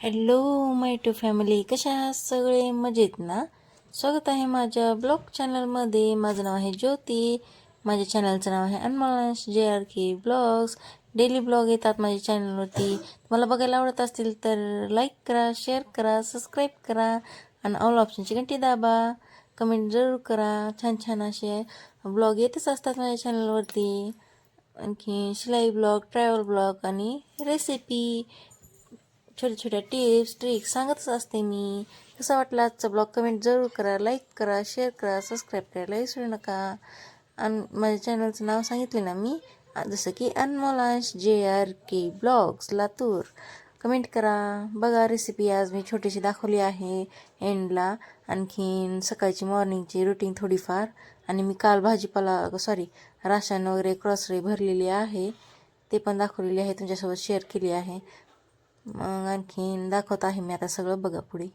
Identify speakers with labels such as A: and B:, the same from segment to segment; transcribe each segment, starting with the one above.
A: Hello my to family कशा आहात? सगळे मजेत ना? स्वागत आहे माझ्या ब्लॉग चॅनलमध्ये माझं नाव आहे ज्योती. माझ्या चॅनलचं नाव आहे Anmolansh. J R K blogs daily blog येतात माझ्या चॅनलवरती मला बघायला आवडत असतील तर लाईक करा शेअर करा सबस्क्राईब करा आणि ऑल ऑप्शनची घंटी दाबा. कमेंट जरूर करा. छान छान असे ब्लॉग येतच असतात माझ्या चॅनलवरती आणखी शिलाई ब्लॉग ट्रॅव्हल ब्लॉग आणि रेसिपी छोट्या छोट्या टिप्स ट्रिक्स सांगतच असते मी. कसा वाटला आजचा ब्लॉग कमेंट जरूर करा लाईक करा शेअर करा सबस्क्राईब करायला विसरू नका. आणि माझ्या चॅनलचं नाव सांगितले ना मी? जसं की Anmolansh J R K blogs Latur. Comment करा. बघा रेसिपी आज मी छोटीशी दाखवली आहे एंडला आणखीन सकाळची मॉर्निंगची रुटीन थोडीफार. आणि मी काल भाजीपाला सॉरी राशन वगैरे क्रॉसरी भरलेली आहे. ते पण दाखवलेली आहे तुमच्यासोबत शेअर केली आहे. मग आणखीन दाखवत आहे मी आता सगळं बघा पुढे.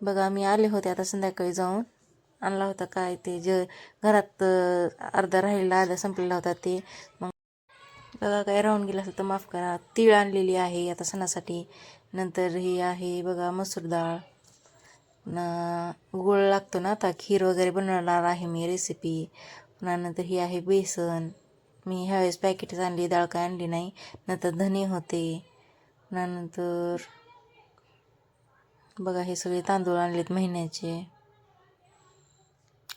A: बघा मी आले होते आता संध्याकाळी जाऊन. आणला होता काय ते ज घरात अर्धा राहिलेला अर्धा संपलेला होता ते. मग बघा काय राहून गेलं असेल तर माफ करा. तीळ आणलेली आहे आता सणासाठी. नंतर ही आहे बघा मसूर डाळ पुन्हा गुळ लागतो ना आता खीर वगैरे बनवणार आहे मी रेसिपी पुन्हा नंतर ही आहे बेसन. मी ह्यावेळेस पॅकेटच आणली डाळ काय आणली नाही. नंतर धने होते. त्यानंतर नंतर बघा हे सगळे तांदूळ आणलेत महिन्याचे.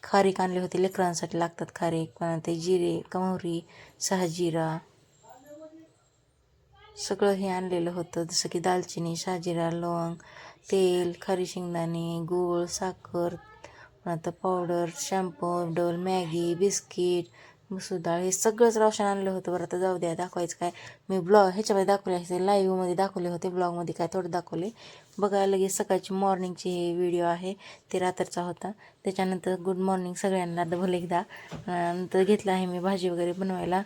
A: खारीक आणले होते लेकरांसाठी लागतात खारीक पण ते जिरे कमोरी शहाजिरा सगळं हे आणलेलं होतं. जसं की दालचिनी शहाजिरा लवंग तेल खारी शेंगदाणे गूळ साखर आता पावडर शॅम्पू डोल मॅगी बिस्किट मसूर डाळ हे सगळंच रोशन आणलं होतं बरं. आता जाऊ द्या दाखवायचं काय? मी ब्लॉग ह्याच्यामध्ये दाखवले असते लाईव्हमध्ये दाखवले होते ब्लॉगमध्ये काय थोडं दाखवले. बघा लगेच सकाळची मॉर्निंगची हे व्हिडिओ आहे ते रात्रचा होता. त्याच्यानंतर गुड मॉर्निंग सगळ्यांना डबल एकदा. नंतर घेतलं आहे मी भाजी वगैरे बनवायला.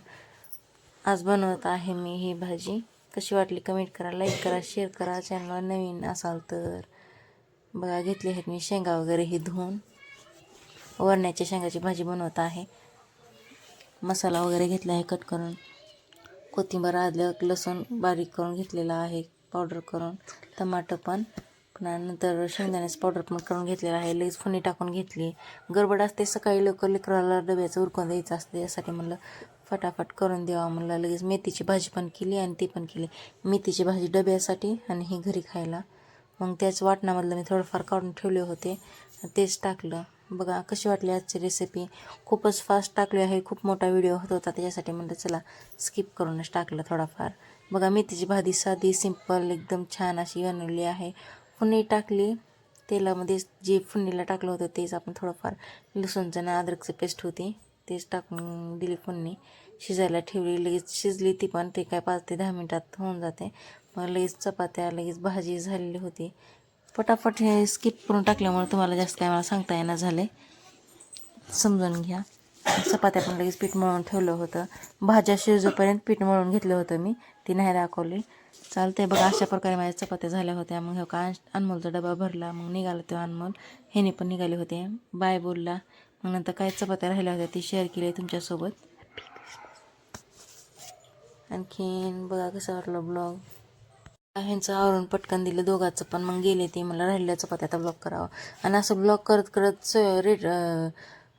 A: आज बनवत आहे मी ही भाजी. कशी वाटली कमेंट करा लाईक करा शेअर करा. चॅनल नवीन असाल तर. बघा घेतली आहेत मी शेंगा वगैरे ही धुवून. वरण्याच्या शेंगाची भाजी बनवत आहे. मसाला वगैरे घेतला आहे कट करून. कोथिंबीर अद्रक लसूण बारीक करून घेतलेला आहे पावडर करून. टमाटर पण. पुन्हा नंतर शेंगदाण्याचं पावडर पण करून घेतलेला आहे. लगेच फुनी टाकून घेतली. गडबड असते सकाळी लवकर लेकराला डब्याचं उरकून द्यायचं असतं. यासाठी म्हणलं फटाफट करून द्यावा म्हणलं. लगेच मेथीची भाजी पण केली आणि ती पण केली. मेथीची भाजी डब्यासाठी आणि ही घरी खायला. मग त्याच वाटणामधलं मी थोडंफार काढून ठेवले होते. तेच टाकलं. बघा कशी वाटली आजची रेसिपी खूपच फास्ट टाकली आहे खूप मोठा व्हिडिओ होत होता त्याच्यासाठी म्हणलं चला स्किप करूनच टाकलं थोडाफार. बघा मेथीची भाजी साधी सिंपल एकदम छान अशी बनवली आहे. फुनी टाकली तेलामध्ये जे फुन्नीला टाकलं होतं तेच आपण थोडंफार लसूणचं ना अद्रकचं पेस्ट होती तेच टाकून दिली फुन्नी शिजायला ठेवली लगेच शिजली ती पण ते काय पाच ते दहा मिनटात होऊन जाते. मग लगेच चपात्या लगेच भाजी झालेली होती. पटापट हे स्किप करून टाकल्यामुळे तुम्हाला जास्त काय मला सांगता येणार झाले समजून घ्या. चपात्या पण लगेच पीठ मळून ठेवलं होतं. भाज्या शिजोपर्यंत पीठ मळून घेतलं होतं मी. ती नाही दाखवली. चालतंय बघा अशा प्रकारे माझ्या चपात्या झाल्या होत्या. मग हे का अनमोलचा डबा भरला. मग निघाला तो अनमोल. ह्याने पण निघाले होते. बाय बोलला. मग नंतर काय चपात्या राहिल्या होत्या ती शेअर केली तुमच्यासोबत. आणखीन बघा कसं वाटलं ब्लॉग ह्यांचं आवरून पटकन दिलं दोघाचं पण मग गेले ते. मला राहिल्या चपात्या आता ब्लॉक करावं. आणि असं ब्लॉक करत करत स रेट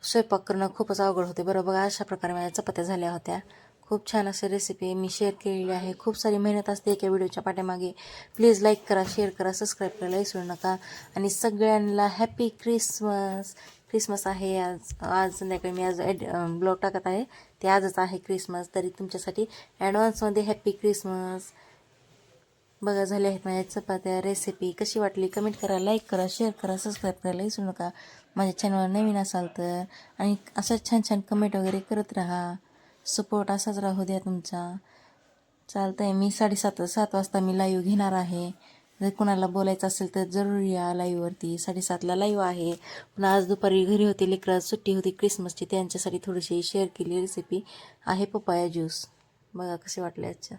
A: स्वयंपाक करणं खूपच अवघड होते. बरोबर अशा प्रकारे माझ्या चपात्या झाल्या होत्या. खूप छान असे रेसिपी मी शेअर केलेली आहे. खूप सारी मेहनत असते एका व्हिडिओच्या पाठीमागे. प्लीज लाईक करा शेअर करा सबस्क्राईब करायला विसरू नका. आणि सगळ्यांना हॅपी क्रिसमस क्रिसमस आहे आज. आज संध्याकाळी मी आज ॲड ब्लॉग टाकत आहे. ते आजच आहे क्रिसमस तरी तुमच्यासाठी ॲडव्हान्समध्ये हॅपी क्रिसमस बघा झाले आहेत माझ्या चपात्या रेसिपी कशी वाटली? कमेंट करा लाईक करा शेअर करा सबस्क्राईब करायला विसरू नका. माझ्या चॅनलवर नवीन असाल तर आणि असंच छान छान कमेंट वगैरे करत राहा. सपोर्ट असाच राहू द्या तुमचा. चालतं आहे मी साडेसात सात वाजता मी लाईव्ह घेणार आहे. जर कुणाला बोलायचं असेल तर जरूर या लाईव्हवरती साडेसातला लाईव्ह आहे. पण आज दुपारी घरी होती लेकरात सुट्टी होती क्रिसमसची त्यांच्यासाठी थोडीशी शेअर केली रेसिपी आहे पपाया ज्यूस बघा कसे वाटले आजच्या.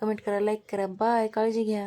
A: कमेंट करा लाईक करा. बाय काळजी घ्या.